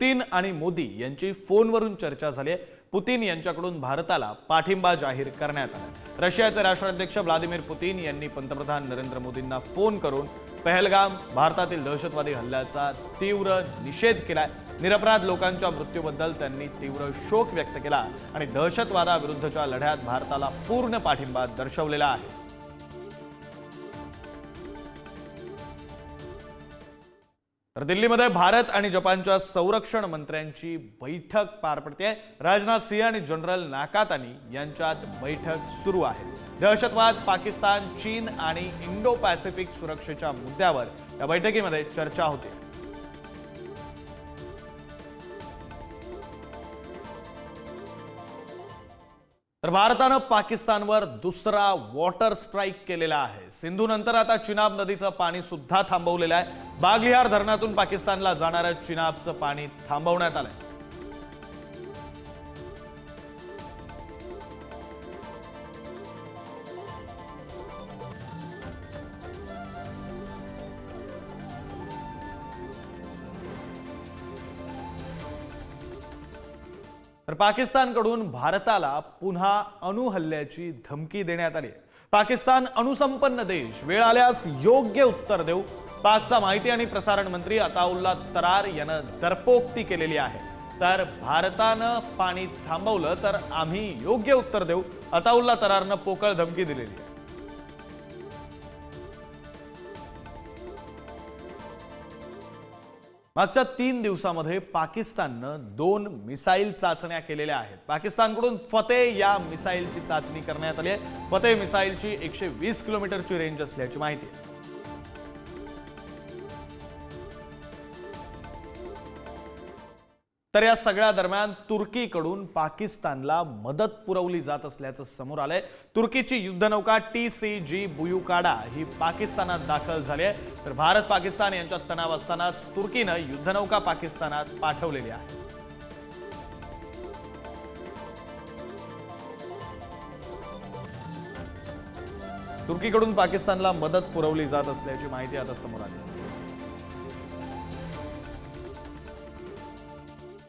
Putin आणि मोदी यांची फोनवरून चर्चा झाली आहे. पुतीन यांच्याकडून भारताला पाठिंबा जाहीर करण्यात आला रशियाचे राष्ट्राध्यक्ष व्लादिमीर पुतीन यांनी पंतप्रधान नरेंद्र मोदींना फोन करून पहलगाम भारतातील दहशतवादी हल्ल्याचा तीव्र निषेध केलाय. निरपराध लोकांच्या मृत्यूबद्दल त्यांनी तीव्र शोक व्यक्त केला आणि दहशतवादाविरुद्धच्या लढ्यात भारताला पूर्ण पाठिंबा दर्शवलेला आहे. तर दिल्लीमध्ये भारत आणि जपानच्या संरक्षण मंत्र्यांची बैठक पार पडते राजनाथ सिंह आणि जनरल नाकातानी यांच्यात बैठक सुरू आहे. दहशतवाद पाकिस्तान चीन आणि इंडो पॅसिफिक सुरक्षेच्या मुद्द्यावर या बैठकीमध्ये चर्चा होते. तर भारतानं पाकिस्तानवर दुसरा वॉटर स्ट्राईक केलेला आहे. सिंधू नंतर आता चिनाब नदीचं पाणी सुद्धा थांबवलेलं आहे. बागलिहार धरणातून पाकिस्तानला जाणारं चिनाबचं पाणी थांबवण्यात आलंय. तर पाकिस्तानकडून भारताला पुन्हा अणुहल्ल्याची धमकी देण्यात आली. पाकिस्तान अणुसंपन्न देश वेळ आल्यास योग्य उत्तर देऊ. पाकचा माहिती आणि प्रसारण मंत्री अताउल्ला तरार यानं दरपोक्ती केलेली आहे. तर भारतानं पाणी थांबवलं तर आम्ही योग्य उत्तर देऊ. अताउल्ला तरारनं पोकळ धमकी दिलेली. आहे मागच्या तीन दिवसामध्ये पाकिस्ताननं दोन मिसाईल चाचण्या केलेल्या आहेत. पाकिस्तानकडून फतेह या मिसाईलची चाचणी करण्यात आली आहे. फतेह मिसाईलची एकशे वीस किलोमीटरची रेंज असल्याची माहिती तर या सगळ्या दरम्यान तुर्कीकडून पाकिस्तानला मदत पुरवली जात असल्याचं समोर आलंय. तुर्कीची युद्धनौका टी सी जी बुयुकाडा ही पाकिस्तानात दाखल झाली आहे. तर भारत पाकिस्तान यांच्यात तणाव असतानाच तुर्कीनं युद्धनौका पाकिस्तानात पाठवलेली आहे. तुर्कीकडून पाकिस्तानला मदत पुरवली जात असल्याची माहिती आता समोर आली.